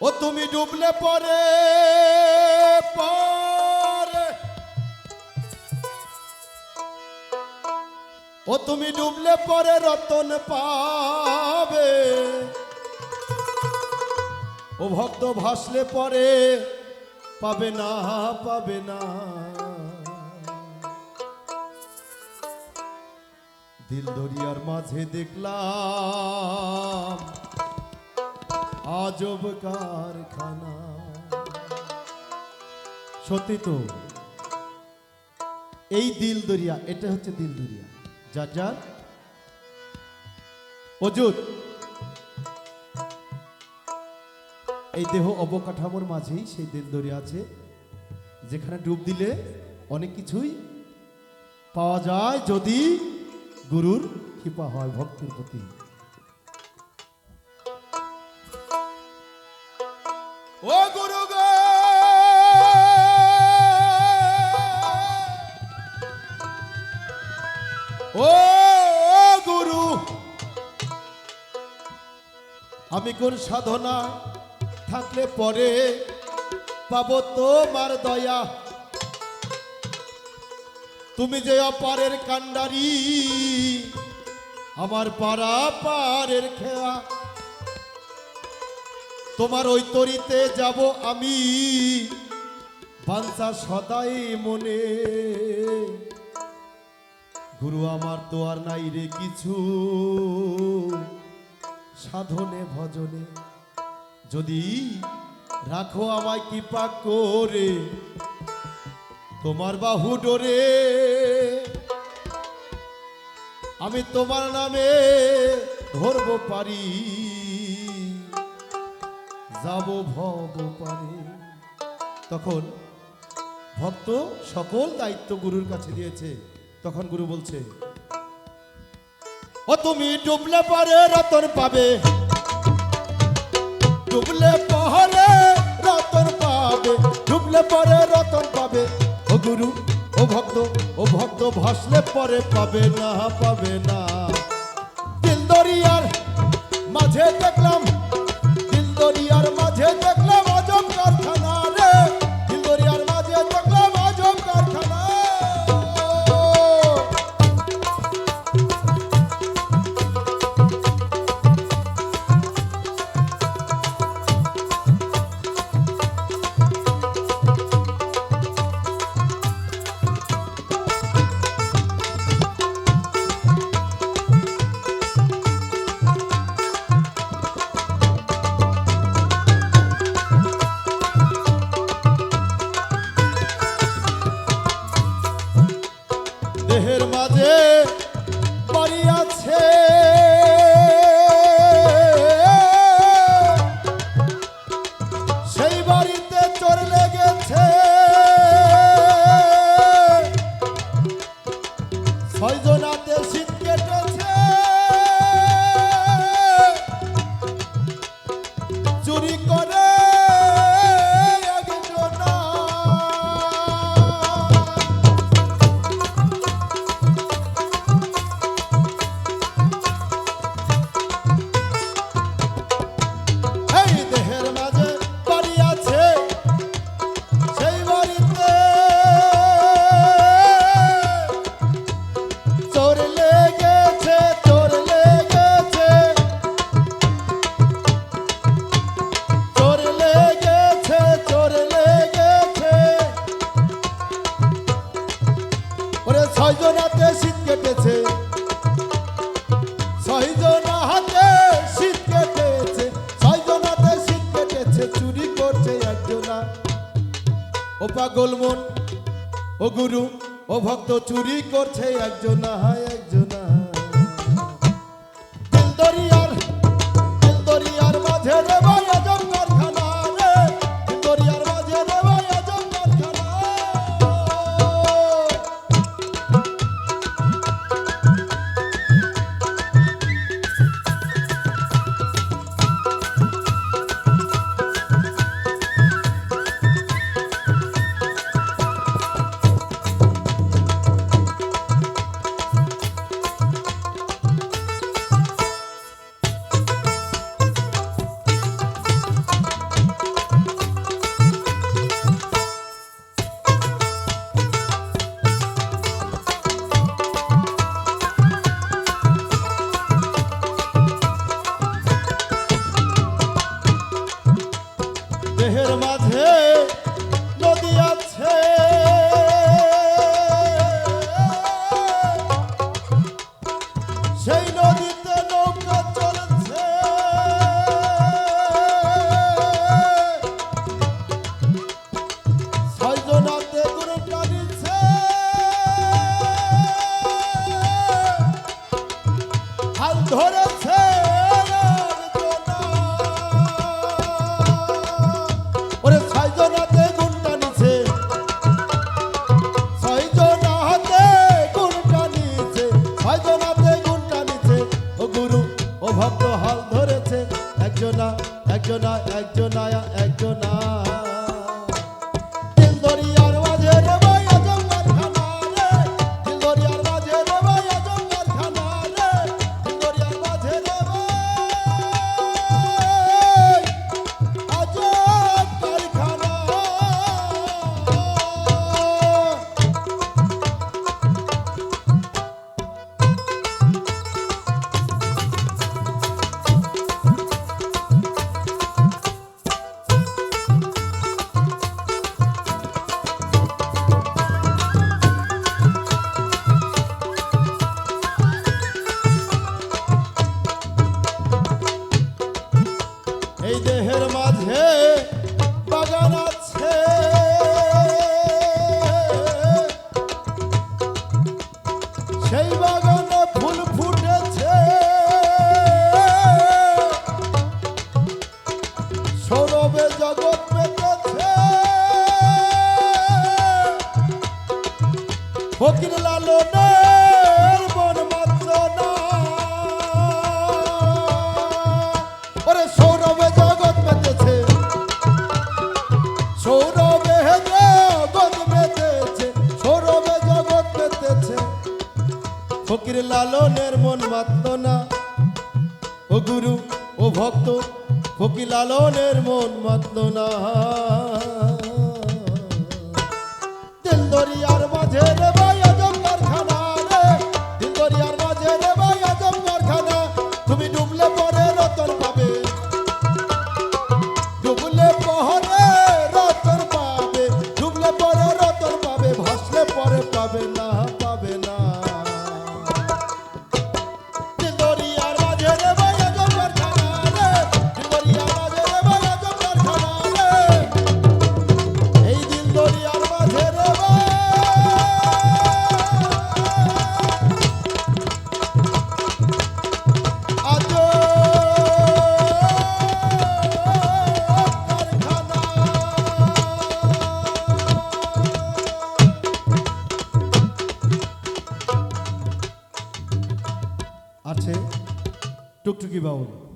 ও তুমি ডুবলে পরে পরে। ও তুমি ডুবলে পরে রতন পাবে। ও ভক্ত ভাসলে পরে, পাবে না পাবে না। দিল দরিয়ার মাঝে দেখলাম আজব কারখানা। সত্যি তো, এই দিল দরিয়া এটা হচ্ছে দিল দরিয়া যার যার। অজুত, এই দেহ অবকাঠামোর মাঝেই সেই দিল দরিয়া আছে, যেখানে ডুব দিলে অনেক কিছুই পাওয়া যায় যদি গুরুর কৃপা হয়, ভক্তির প্রতি। ও গুরু আমি কোন সাধনা থাকলে পরে পাবো তোমার দয়া। তুমি যে অপারের কান্ডারি আমার পাড়া পারের খেয়া। তোমার ওই তরিতে যাব আমি। বাঞ্ছা সদাই মনে। গুরু, আমার তো আর নাই রে কিছু। সাধনে, ভজনে, যদি রাখো আমায় কৃপা করে, তোমার বাহু ডোরে আমি তোমার নামে ধরব পারি। যাব ভব পারে তখন ভক্ত সকল দায়িত্ব গুরুর কাছে দিয়েছে। তখন গুরু বলছে, ও তুমি ডুবলে পারে রতন পাবে। ডুবলে পহরে রতন পাবে। ডুবলে পরে রতন পাবে। ও গুরু, ও ভক্ত ও ভক্ত ভাসলে পরে পাবে না পাবে না। দিল দরিয়ার মাঝে দেখলাম ও পাগল মন ও গুরু ও ভক্ত চুরি করছে একজন একজনা দরিয়ার মাঝে tonight, like tonight. লালনের মন মাত্র না। ও গুরু, ও ভক্ত, ফকির লালনের মন মাত্র না। তেল দরিয়ার মাঝে রে Guivaldo.